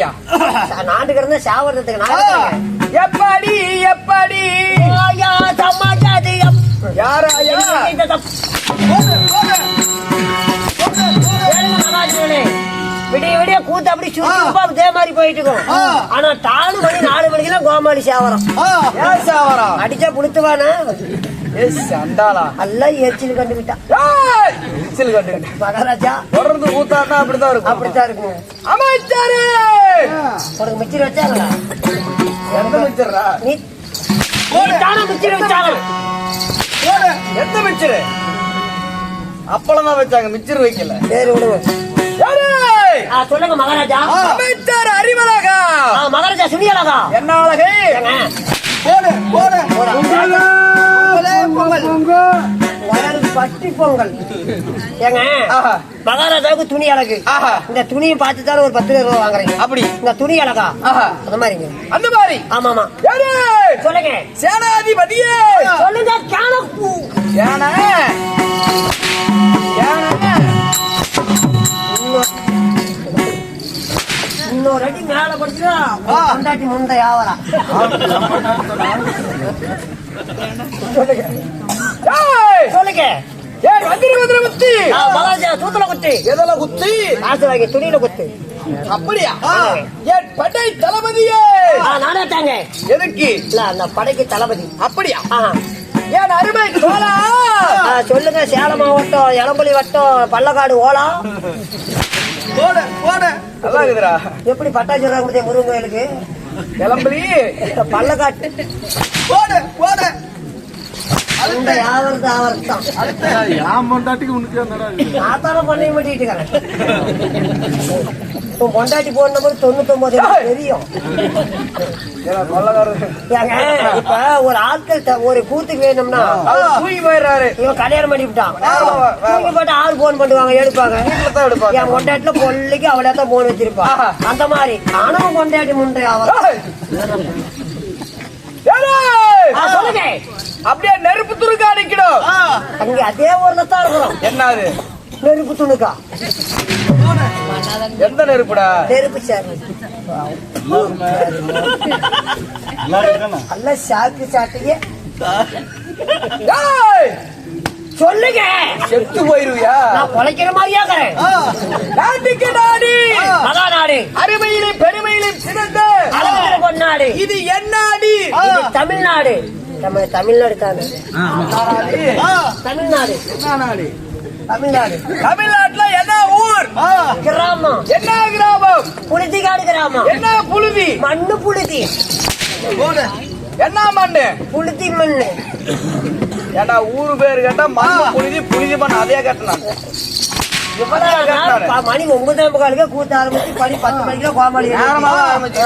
சாவறதுக்கு ஆ, நாட்டுக்கிறேங்க எப்படி எப்படி? சமாஜாதி யாரு. விடிய விடிய கூத்து அப்படி சுத்தி இதே மாதிரி போயிட்டு இருக்கும். ஆனா நாலு மணி நாலு மணிக்கெல்லாம் கோமாளி சாவரம். ஏன் சாவரம்? அடிச்சா புளுத்துவானா. எஸ் சண்டாளா. எல்லாம் எரிச்சல் கண்டுக்கிட்டான் ஏய் விசில் கட்டுக்கிட்டு மகாராஜா. தொடர்ந்து ஊத்தாருன்னா அப்படிதான் இருக்கும். அப்படித்தான் இருக்குங்க. அமைச்சரே! உனக்கு மிச்சர் வச்சாங்களா எந்த மிச்சரா நீ தானே மிச்சர் வச்சாங்க எந்த மிச்சரு அப்பளம் தான் வச்சாங்க மிச்சர் வைக்கல சரி? ஆ, சொல்லுங்க மகாராஜா அமைச்சர் அறிவழகா மகாராஜா சுனியலகா என்ன அழகை பட்டி பொங்கல். ஏங்க. மகாராஜாவுக்கு துணி அழகு. இந்த துணியை பார்த்து தானே ஒரு பத்து ரூபா வாங்குறீங்க அப்படி. இந்த துணி அழகா. அந்த மாதிரிங்க அந்த மாதிரி. ஆமா ஆமா? சொல்லுங்க. சேனாதிபதியே. சொல்லுங்க இன்னொரு அடி மேல படிச்சுதா கொண்டாட்டி முந்தை ஆவரா ஏய்! சொல்லுங்க. ஏய், வந்திரு, வந்திரு, குத்தி. ஆ, மகாராஜா தூத்துல குத்து. எதுல குத்தி? காசு வாங்கி துணியில குத்து. அப்படியா? என் படை தளபதியே! நானே தாங்க. எதுக்கு? இல்ல அந்த படைக்கு தளபதி. அப்படியா. என் அருமை ஆ, சொல்லுங்க சேலம் மாவட்டம் எளம்பலி வட்டம் பள்ளக்காடு ஓலா. போட போட. நல்லா இருக்குதுடா. எப்படி பட்டாசு முடிய முருகன் கோயிலுக்கு? கிளம்பலி பள்ளக்காட்டு. போட போட. அந்த யாவது ஆவர்த்தான் என் பொண்டாட்டிக்கு உனக்கு என்னடா இது? நான் தானே பண்ணி மாட்டிட்டு உன் பொண்டாட்டி போன நம்பர் தொண்ணூத்தொன்பது தெரியும். இப்ப ஒரு ஆட்கள் ஒரு கூத்துக்கு வேணும்னா அவர் தூக்கி போயிடுறாரு. இவன் கல்யாணம் பண்ணி விட்டான். ஆமா, ஆமா. தூக்கி போட்டு ஆள் போன் பண்ணுவாங்க எடுப்பாங்க. என் கொண்டாட்டில கொல்லிக்கு அவளே தான் போன் வச்சிருப்பா. ஆஹா. அந்த மாதிரி. ஆனவன் கொண்டாட்டி முண்டை அவன்! சொல்லுங்க. அப்படியே நெருப்பு துருக்கா நிக்கணும் அங்க அதே ஊர்ல தான் இருக்கிறோம். என்னது நெருப்பு துணுக்கா. எந்த நெருப்புடா? நெருப்பு சார்? நல்ல சாக்கு சாட்டிங்க ஏய்! சொல்லுங்க. செத்து போயிருவியா? நான் பொழைக்கிற மாதிரியா நாட்டுக்கு நாடி. மகாநாடு அருமையிலும் பெருமையிலும் சிறந்த பொன்னாடு. இது என்னாடி இது தமிழ்நாடு. நம்ம தமிழ்நாடு தானே தமிழ்நாடு. நாடு தமிழ்நாடு. தமிழ்நாட்டுல என்ன ஊர்? கிராமம். என்ன கிராமம்? புழுதிகாடு கிராமம். என்ன புழுதி? மண்ணு புழுதி. என்ன மண்ணு? புழுதி மண்ணு. ஏன்னா ஊரு பேர் கேட்டா மண்ணு புழுதி புழுதி மண் அதே ப- மணி ஒன்பதே முக்காலுக்கே கூத்த ஆரம்பிச்சு பனி பத்து மணிக்கு கோமாளி ஆரம்பிச்சு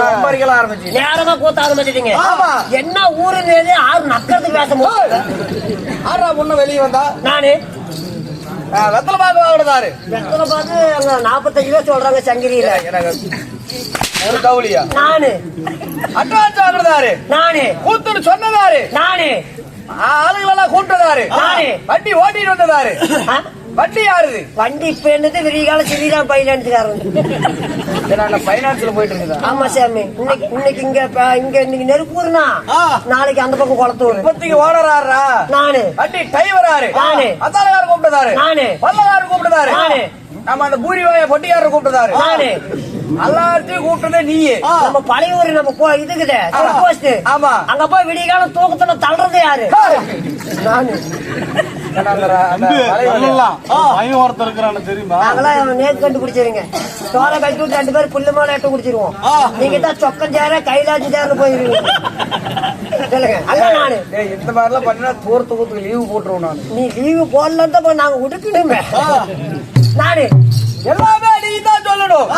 நேரமா கூத்த ஆரம்பிச்சிட்டீங்க. என்ன ஊருன்னு ஆறு நக்கிறதுக்கு பேச முடியும் ஆறா பொண்ணு வெளியே வந்தா? நானு. வெத்தலை பாக்கு வாங்கினதாரு. வெத்தலை அங்க நாற்பத்தஞ்சு ரூபா சொல்றாங்க சங்கிரியில ஒரு கவுளியா நானு. அட்வான்ஸ் வாங்கினதாரு. நானு. கூத்துன்னு சொன்னதாரு. நானு. ஆளுங்களெல்லாம் கூட்டதாரு நானு. வண்டி ஓட்டிட்டு வந்ததாரு? வண்டி யாருது? வண்டி இப்ப என்னது? விடிய கால சிறிதான் பைனான்ஸ்காரன் பைனான்ஸ்ல போயிட்டு இருக்குதா? ஆமா சாமி. இன்னைக்கு இன்னைக்கு இங்க இங்க இன்னைக்கு நெருப்பூர்னா நாளைக்கு அந்த பக்கம் குளத்தூர். இப்பத்திக்கு ஓனராரா நானு. வண்டி டிரைவராரு நானு. அத்தாலகாரர் கூப்பிட்டதாரு? நானு. பல்லகாரர் கூப்பிட்டதாரு? நானு. நம்ம அந்த பூரி வாய பொட்டியாரர் கூப்பிட்டதாரு? நானு. எல்லாத்தையும் கூப்பிட்டதே நீயே. நம்ம பழைய ஊரு நம்ம போ- இதுக்குது ஆமா. அங்க போய் விடிய காலம் தூக்கத்துல தள்ளுறது யாரு? நானு. ஏன்னா அந்த ர- அந்த தம்பி, வளைவு- சொல்லலாம். பையன் ஒருத்தன் இருக்கிறான்னு தெரியுமா? நாங்களாம் நேத்து கண்டுபிடிச்சிருங்க. சோளை கட்டி விட்டு ரெண்டு பேரும் புல்லு மேல குடிச்சிருவோம். நீங்க தான் சொக்கம் சேர கைலாஜி சேர்ந்து போயிருவீங்க. சொல்லுங்க. அல்ல நானு. இந்த பண்ணினா தூரத்து ஊத்துக்கு லீவு போட்டுருவோம் நான். நீ லீவு போடலாம் தான் நாங்க உடுக்கணுமே நானு. எல்லாமே நீ தான் சொல்லணும்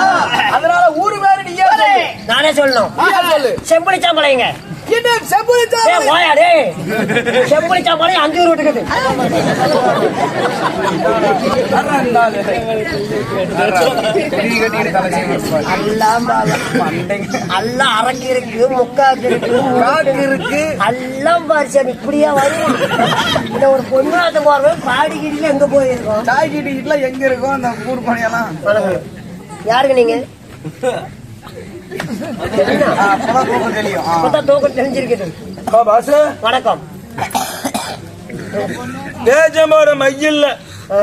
அதனால ஊரு பேரு நீ நானே சொல்லணும். செம்புளி சாம்பளைங்க இன்னும் செம்புலிச்சா ஏ போயா டே செம்புளி சாம்பளை அஞ்சு ஊர் இருக்குது எல்லாம் அரக்கு இருக்கு முக்காக்கு இருக்கு முக்காக்கு இருக்கு. எல்லாம் பாரு சாமி இப்படியா வரும் இந்த ஒரு பொண்ணாத்த போறது பாடிக்கிட்டு எங்க போயிருக்கோம்? தாய் கிட்ட எங்க இருக்கும் அந்த ஊர் பணியெல்லாம்? வணக்கம் யாருக்கு நீங்க? வணக்கம். பேஜம்போட மையில்ல. ஆ?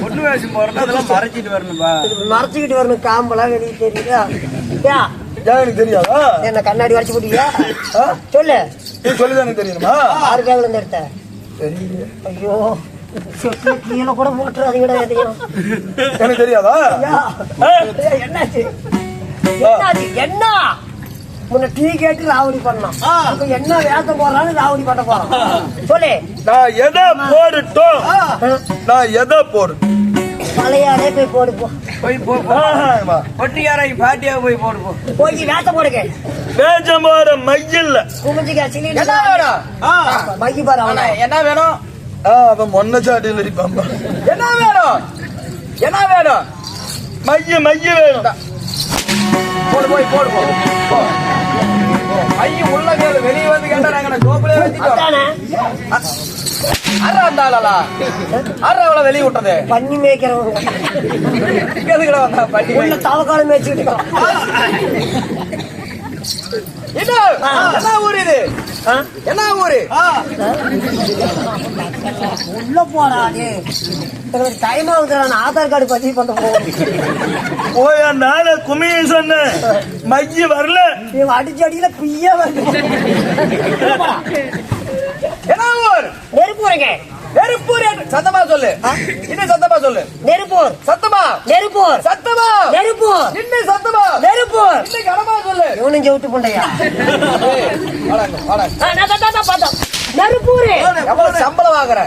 பொண்ணு வேஷம் அதெல்லாம் மறைச்சிட்டு வரணும்பா. மறைச்சுக்கிட்டு வரணும் காம்பெல்லாம் வெளியே தெரியுதா? எனக்கு தெரியாதா? என்ன கண்ணாடி வரைச்சு போட்டியா? சொல்லு. நீ சொல்லிதான் எனக்கு தெரியுமா ஆறு இருந்து எடுத்த ஐயோ. கீழே கூட போட்டுறாதீங்கடா எதையும் எனக்கு தெரியாதா? என்னாச்சு? என்னாச்சு? என்ன? முன்ன டீ கேட்டு ராவடி பண்ணோம். இப்ப என்ன வேஷம் போடுறான்னு ராவடி பண்ண சொல்லு. நான் எதை போடட்டும் நான் எதை போடு பழையாரே போய் போடு போ. போய் போ பொட்டியாரை பாட்டியா போய் போடு போ. போய் வேஷம் போடுங்க. பேஜம்போட மையில்ல. குமிஞ்சிக்க சிலிண்டர் என்ன வேணும்? மைக்கு பாரு என்ன வேணும்? அவன் மொன்ன சாட்டியில் அடிப்பான் என்ன வேணும்? என்ன வேணும்? மைய மைய வேணும். போடு போய் போடு போ. மைய உள்ள கேளு வெளியே வந்து கேட்டா நாங்க அதானே? அரை வந்தாளா அரை அவளை வெளியே விட்டது. பண்ணி மேய்க்கிறவங்க எதுக்குடா வந்தா பண்ணி தவக்காலம் மேய்ச்சிட்டு என்ன? என்ன ஊர் இது? என்ன ஊரு? உள்ள போறாது டைம் ஆகுது நான் ஆதார் கார்டு பதிவு பண்ண போகும் போய் நானே குமிய சொன்னேன். மைய வரல. அடிச்சு அடியில பிய்ய வருது. என்ன ஊர்? நெருப்பூருங்க நெருப்பூர் என்று- சத்தமா சொல்லு. இன்னும் சத்தமா சொல்லு. நெருப்பூர் சத்தமா? நெருப்பூர் சத்தமா? நெருப்பூர் இன்னும் சத்தமா? நெருப்பூர் இன்னும் கனமா சொல்லு. இவனும் செவிட்டு புண்டையா? பார்த்தோம். நெருப்பூர் எவ்வளவு சம்பளம் வாங்குற?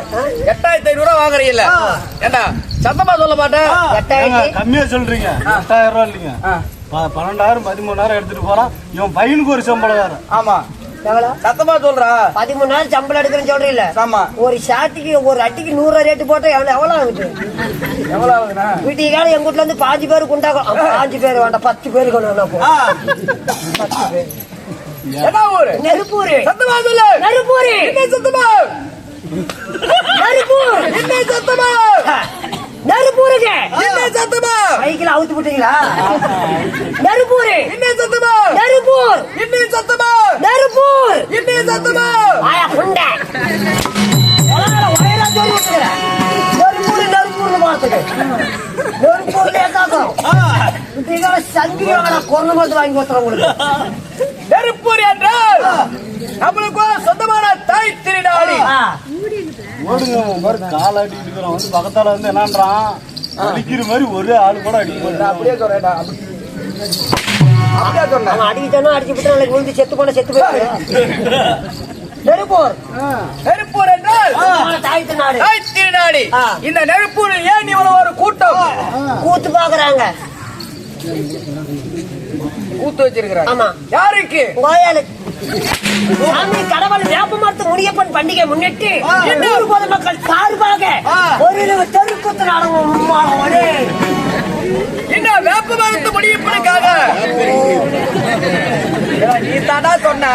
எட்டாயிரத்தி ஐநூறு ரூபா வாங்குறீல்ல ஏண்டா சத்தமா சொல்ல மாட்டேன் ஏங்க, எட்டாயிரத்தி கம்மியா சொல்றீங்க. எட்டாயிரம் ரூபாய் இல்லைங்க. பன்னெண்டாயிரம் பதிமூணாயிரம் எடுத்துட்டு போறான் இவன் பையனுக்கு ஒரு சம்பளம் வேற. ஆமா. எவ்வளோ? சத்தமா சொல்றா. பதிமூணாயிரம் சம்பளம் எடுக்கிறேன்னு சொல்றீல்ல? ஆமா. ஒரு ஷாட்டுக்கு ஒரு அட்டிக்கு நூறு ரேட்டு போட்டா எவ்வளவு எவ்வளவு ஆகுது? எவ்வளவு ஆகுதுண்ணா? வீட்டுக்கு காலம் எங்க வீட்டுல இருந்து பாஞ்சு பேர் குண்டாகும் ஆ, பாஞ்சு பேர் வேண்டாம் பத்து பேர் கொண்டு போ. பத்து பேர். என்ன ஊரு? நெருப்பூர். சத்தமா சொல்லு. நெருப்பூர். இன்னும் சத்தமா? நெருப்பூர். இன்னும் சத்தமா? நெருப்பூருங்க இன்னும் சத்தமா? மைக்கில் அவுத்து போட்டீங்களா? நெருப்பூர் இன்னும் சத்தமா? நெருப்பூர் இன்னும் சத்தமா? நெருப்பூர் இன்னும் சத்தமா? ஆயா புண்டை ஒரேரா சொல்லி விட்டுக்கிறேன் சங்கியோட மருந்து வாங்கி கொடுத்துறேன் உங்களுக்கு. நெருப்பூர் என்றால் நம்மளுக்கு சொந்தமான தாய் திருநாடி. ஓடுங்க மாதிரி கால் ஆட்டிட்டு இருக்கிறவன் வந்து பக்கத்தால வந்து என்னன்றான்? அடிக்கிற மாதிரி ஒரே ஆளு கூட அடிக்க நான் அப்படியே சொல்றேன்டா. அப்படியே அவன் அடிக்கிட்டானோ அடிச்சு விட்டு நாளைக்கு விழுந்து செத்து போன செத்து போயிரு நெருப்பூர். நெருப்பூர் என்றால் தாய் திருநாடி. இந்த நெருப்பூர் ஏன் இவ்வளவு ஒரு கூட்டம்? கூத்து பாக்குறாங்க. கூத்து வச்சிருக்கிறாங்க ஆமா. யாருக்கு? கோயாலு சாமி கடவுள் வேப்ப மரத்து முனியப்பன் பண்டிகை முன்னிட்டு இன்னொரு பொதுமக்கள் சார்பாக ஒரு தெருக்கூத்து நாடகம் ஒரே என்ன வேப்ப மரத்து முடியப்பனுக்காக நீ தானா சொன்ன.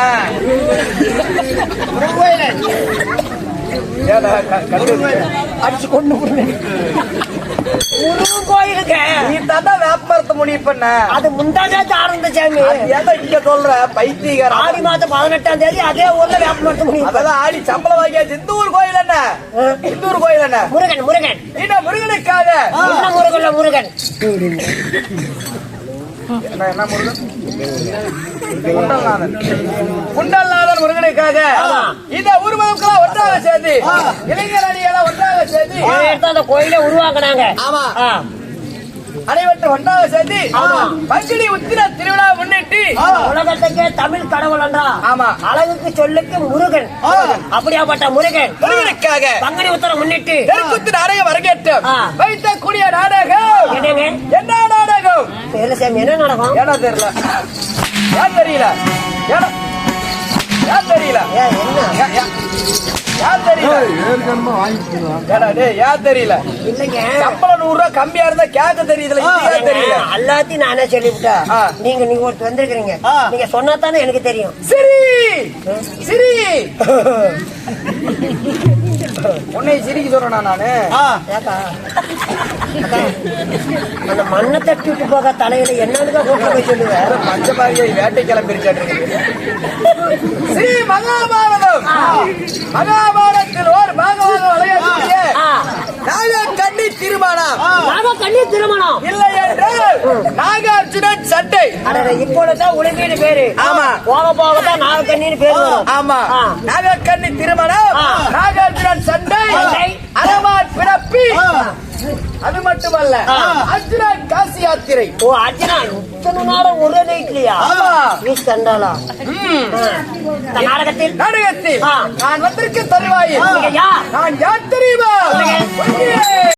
அடிச்சு கொண்டு முருகன் கோயிலுக்கு நீ தாண்டா வேப்ப மரத்து முடியப்பண்ண அது முந்தானே ஆரம்ப சாமி. ஏதா இங்க சொல்ற? பைத்தியக்காரன். ஆடி மாதம் பதினெட்டாம் தேதி அதே ஊர்ல வேப்ப மரத்து முனியப்பன் அதெல்லாம் ஆடி சம்பளம் வாங்கியாச்சு. இந்த ஊர் கோயில் என்ன? இந்த ஊர் கோயில் என்ன? முருகன் முருகன். என்ன முருகனுக்காக? முருகன் முருகன்? என்ன முருகன் குண்டல்நாதன் குண்டல்நாதன் முருகனுக்காக இந்த ஊர் மக்களா ஒன்றாக சேர்ந்து இளைஞர் அணியெல்லாம் ஒன்றாக சேர்ந்து அந்த கோயிலை உருவாக்குனாங்க. ஆமா. ஒன்றாக சேர்ந்து. பங்குனி உத்திர திருவிழா முன்னிட்டு உலகத்துக்கே தமிழ் கடவுள் என்றா? ஆமா. அழகுக்கு சொல்லுக்கு முருகன். அப்படியாப்பட்ட முருகன். முருகனுக்காக. பங்குனி உத்தரம் முன்னிட்டு. தெருக்குத்து நாடகம் அரங்கேற்றம். ஆ. வைத்த கூடிய நாடகம். என்னங்க? என்ன நாடகம். தெரியல சாமி என்ன நடக்கும் ஏடா தெரியல. ஏன் தெரியல? ஏடா ஏன் தெரியல? ஏன் என்ன? ஏன், தெரியல? இல்லைங்க. சம்பளம் நூறு ரூபாய் கம்மியா இருந்தா கேட்க தெரியுதுல இது ஏன் தெரியல? எல்லாத்தையும் நானே சொல்லிவிட்டா. நீங்க நீங்க ஒருத்தர் வந்திருக்கிறீங்க. நீங்க சொன்னா தானே எனக்கு தெரியும். சிரி! சிரி! உன்னை சிரிக்க சொல்றேனா நானு? அந்த மண்ணை தட்டி விட்டு போக தலையில என்னன்னு கூட்ட போய் சொல்லுவேன். பஞ்சபாரியை வேட்டை கிளம்பிருக்காரு ஸ்ரீ மகாபாரதம். மகாபாரதத்தில் விளையாடக்கூடிய நாக கண்ணி திருமணம். கண்ணி திருமணம். இல்லை என்றால் நாகார்ஜுனன் சட்டை. அட இப்பொழுதுதான் உளிமைன்னு பேரு. ஆமா. போக போக தான் நாக கண்ணின்னு பேரு. ஆமா. நாகக்கண்ணி திருமணம். நாகார்ஜுனன். அரவான் பிறப்பி. அது மட்டுமல்ல அர்ஜுனன் காசி யாத்திரை. ஓ அர்ஜுனா இத்தனை நேரம் ஒரே நைட்லயா. நீ கண்டாளா? நாடகத்தில்? நாடகத்தில். நான் வந்திருக்க தருவாயில். நான் யார் தெரியுமா.